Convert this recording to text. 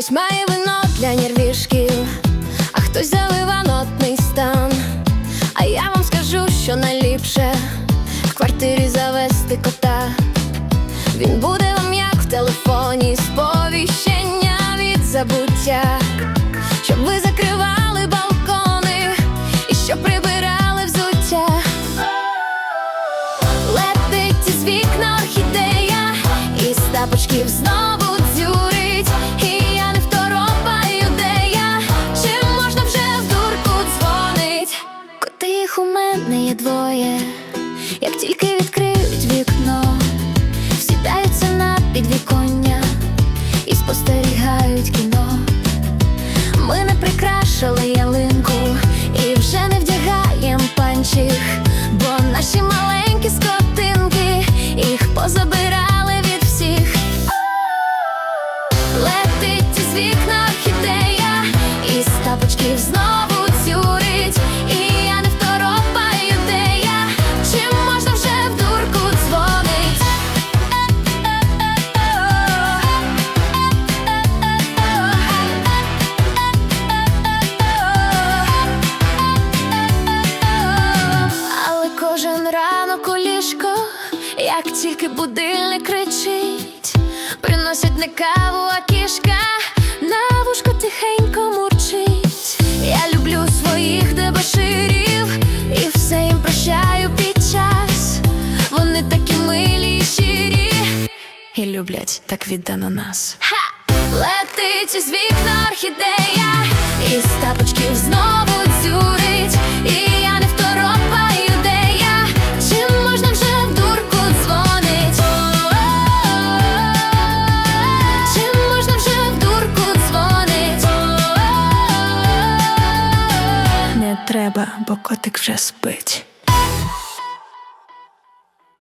хтось має вино для нервішків, а хтось залива нотний стан. А я вам скажу, що найліпше в квартирі завести кота. Він буде вам як в телефоні сповіщення від забуття, щоб ви закривали балкони і щоб прибирали взуття. Летить із вікна орхідея, і з тапочків знову є як тільки відкриють вікно, сідаються на підвіконня і спостерігають кіно. Ми не прикрашали ялинку і вже не вдягаєм панчіх, бо наші маленькі скотинки їх позабирали від всіх. Летить із вікна орхідея, і з тапочків знову цюрить. Як тільки будильник кричить, приносять не каву, а кішка, на вушко тихенько мурчить. Я люблю своїх дебоширів і все їм прощаю під час. Вони такі милі і щирі і люблять так віддано нас. Ха! Летить із вікна орхідея, і Треба, бо котик вже спить.